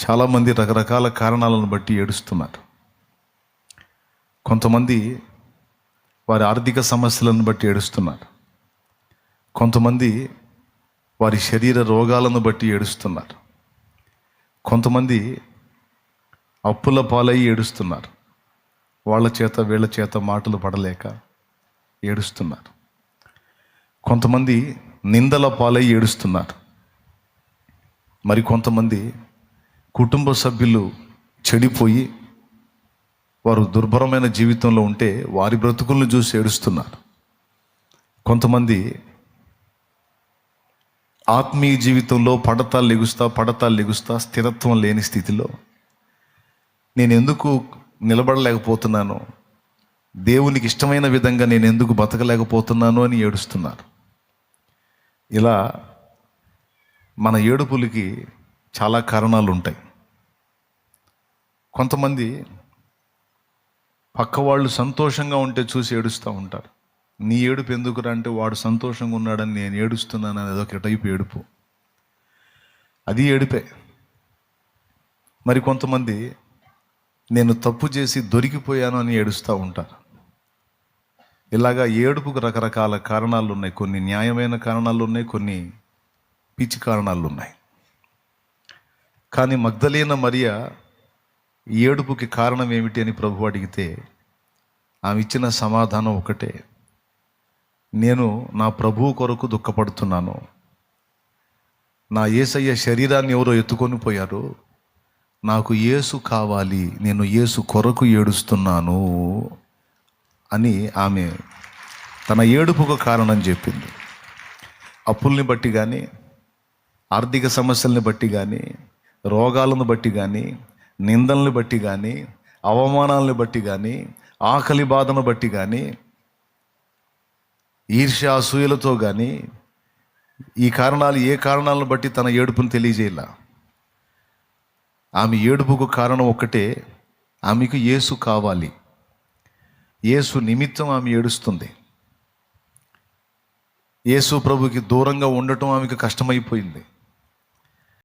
చాలామంది రకరకాల కారణాలను బట్టి ఏడుస్తున్నారు. కొంతమంది వారి ఆర్థిక సమస్యలను బట్టి ఏడుస్తున్నారు. కొంతమంది వారి శరీర రోగాలను బట్టి ఏడుస్తున్నారు. కొంతమంది అప్పుల పాలై ఏడుస్తున్నారు. వాళ్ళ చేత వీళ్ళ చేత మాటలు పడలేక ఏడుస్తున్నారు. కొంతమంది నిందల పాలై ఏడుస్తున్నారు. మరి కొంతమంది కుటుంబ సభ్యులు చెడిపోయి వారు దుర్భరమైన జీవితంలో ఉంటే వారి బ్రతుకులను చూసి ఏడుస్తున్నారు. కొంతమంది ఆత్మీయ జీవితంలో పడతాలు లెగుస్తా పడతాలు లెగుస్తా స్థిరత్వం లేని స్థితిలో నేను ఎందుకు నిలబడలేకపోతున్నాను? దేవునికి ఇష్టమైన విధంగా నేను ఎందుకు బతకలేకపోతున్నాను అని ఏడుస్తున్నారు. ఇలా మన ఏడుపులకి చాలా కారణాలు ఉంటాయి కొంతమంది పక్క వాళ్ళు సంతోషంగా ఉంటే చూసి ఏడుస్తూ ఉంటారు. నీ ఏడుపు ఎందుకురా అంటే వాడు సంతోషంగా ఉన్నాడని నేను ఏడుస్తున్నాను అనేది ఒక టైపు ఏడుపు. అది ఏడుపే. మరి కొంతమంది నేను తప్పు చేసి దొరికిపోయాను అని ఏడుస్తూ ఉంటారు. ఇలాగా ఏడుపుకు రకరకాల కారణాలు ఉన్నాయి కొన్ని న్యాయమైన కారణాలు ఉన్నాయి కొన్ని పిచ్చి కారణాలు ఉన్నాయి కానీ మగ్ధలేన మరియ ఈ ఏడుపుకి కారణం ఏమిటి అని ప్రభు అడిగితే ఆమె ఇచ్చిన సమాధానం ఒకటే. నేను నా ప్రభువు కొరకు దుఃఖపడుతున్నాను. నా ఏసయ్య శరీరాన్ని ఎవరో ఎత్తుకొని పోయారు. నాకు ఏసు కావాలి నేను ఏసు కొరకు ఏడుస్తున్నాను అని ఆమె తన ఏడుపుకు కారణం చెప్పింది. అప్పుల్ని బట్టి కానీ ఆర్థిక సమస్యల్ని బట్టి కానీ రోగాలను బట్టి కానీ నిందలను బట్టి కానీ అవమానాలను బట్టి కానీ ఆకలి బాధను బట్టి కానీ ఈర్ష్య అసూయలతో కానీ ఈ కారణాలు ఏ కారణాలను బట్టి తన ఏడుపును తెలియజేయాల? ఆమె ఏడుపుకు కారణం ఒక్కటే ఆమెకు యేసు కావాలి. యేసు నిమిత్తం ఆమె ఏడుస్తుంది. యేసు ప్రభుకి దూరంగా ఉండటం ఆమెకు కష్టమైపోయింది.